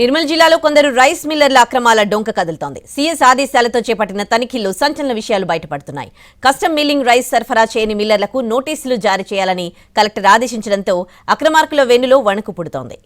నిర్మల్ జిల్లాలో కొందరు రైస్ మిల్లర్ల అక్రమాల డొంక కదులుతోంది. సీఎస్ ఆదేశాలతో చేపట్టిన తనిఖీల్లో సంచలన విషయాలు బయటపడుతున్నాయి. కస్టమ్ మిల్లింగ్ రైస్ సరఫరా చేయని మిల్లర్లకు నోటీసులు జారీ చేయాలని కలెక్టర్ ఆదేశించడంతో అక్రమార్కుల వెన్నులో వణుకు పుడుతోంది.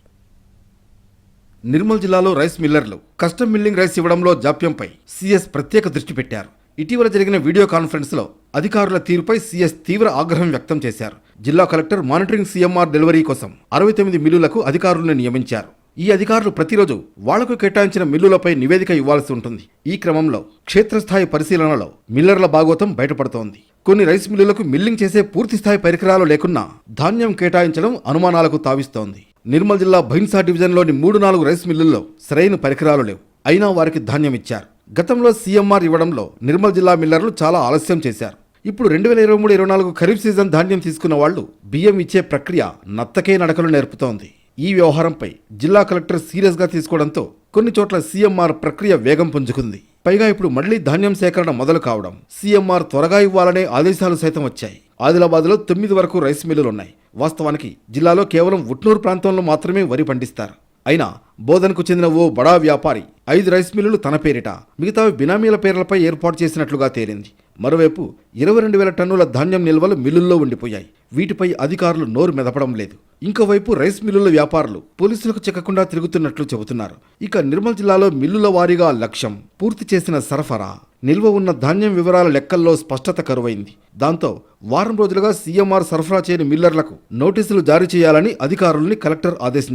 నిర్మల్ జిల్లాలో రైస్ మిల్లర్లు కస్టమ్ మిల్లింగ్ రైస్ ఇవ్వడంలో జాప్యంపై సీఎస్ ప్రత్యేక దృష్టి పెట్టారు. ఇటీవల జరిగిన వీడియో కాన్ఫరెన్స్లో అధికారుల తీరుపై సీఎస్ తీవ్ర ఆగ్రహం వ్యక్తం చేశారు. జిల్లా కలెక్టర్ మానిటరింగ్ సీఎంఆర్ డెలివరీ కోసం అరవై తొమ్మిది మిల్లులకు అధికారులను నియమించారు. ఈ అధికారులు ప్రతిరోజు వాళ్ళకు కేటాయించిన మిల్లులపై నివేదిక ఇవ్వాల్సి ఉంటుంది. ఈ క్రమంలో క్షేత్రస్థాయి పరిశీలనలో మిల్లర్ల భాగోతం బయటపడుతోంది. కొన్ని రైస్ మిల్లులకు మిల్లింగ్ చేసే పూర్తిస్థాయి పరికరాలు లేకున్నా ధాన్యం కేటాయించడం అనుమానాలకు తావిస్తోంది. నిర్మల్ జిల్లా భైన్సా డివిజన్లోని మూడు నాలుగు రైస్ మిల్లుల్లో సరైన పరికరాలు లేవు. అయినా వారికి ధాన్యం ఇచ్చారు. గతంలో సీఎంఆర్ ఇవ్వడంలో నిర్మల్ జిల్లా మిల్లర్లు చాలా ఆలస్యం చేశారు. ఇప్పుడు రెండు వేల ఇరవై మూడు ఇరవై నాలుగు ఖరీఫ్ సీజన్ ధాన్యం తీసుకున్న వాళ్ళు బియ్యం ఇచ్చే ప్రక్రియ నత్తకే నడకలు నేర్పుతోంది. ఈ వ్యవహారంపై జిల్లా కలెక్టర్ సీరియస్గా తీసుకోవడంతో కొన్ని చోట్ల సీఎంఆర్ ప్రక్రియ వేగం పుంజుకుంది. పైగా ఇప్పుడు మళ్ళీ ధాన్యం సేకరణ మొదలు కావడం సీఎంఆర్ త్వరగా ఇవ్వాలనే ఆదేశాలు సైతం వచ్చాయి. ఆదిలాబాద్లో తొమ్మిది వరకు రైస్ మిల్లులున్నాయి వాస్తవానికి జిల్లాలో కేవలం ఉట్నూరు ప్రాంతంలో మాత్రమే వరి పండిస్తారు. అయినా బోధనకు చెందిన ఓ బడా వ్యాపారి ఐదు రైస్ మిల్లులు తన పేరిట మిగతావి బినామీల పేర్లపై ఏర్పాటు చేసినట్లుగా తేలింది. మరోవైపు ఇరవై రెండు వేల టన్నుల ధాన్యం నిల్వలు మిల్లుల్లో ఉండిపోయాయి. వీటిపై అధికారులు నోరు మెదపడం లేదు. ఇంకోవైపు రైస్ మిల్లుల వ్యాపారులు పోలీసులకు చిక్కకుండా తిరుగుతున్నట్లు చెబుతున్నారు. ఇక నిర్మల్ జిల్లాలో మిల్లుల వారీగా లక్ష్యం పూర్తి చేసిన సరఫరా. నిల్వ ఉన్న ధాన్యం వివరాల లెక్కల్లో స్పష్టత కరువైంది. దాంతో వారం రోజులుగా సీఎంఆర్ సరఫరా చేయని మిల్లర్లకు నోటీసులు జారీ చేయాలని అధికారుల్ని కలెక్టర్ ఆదేశించారు.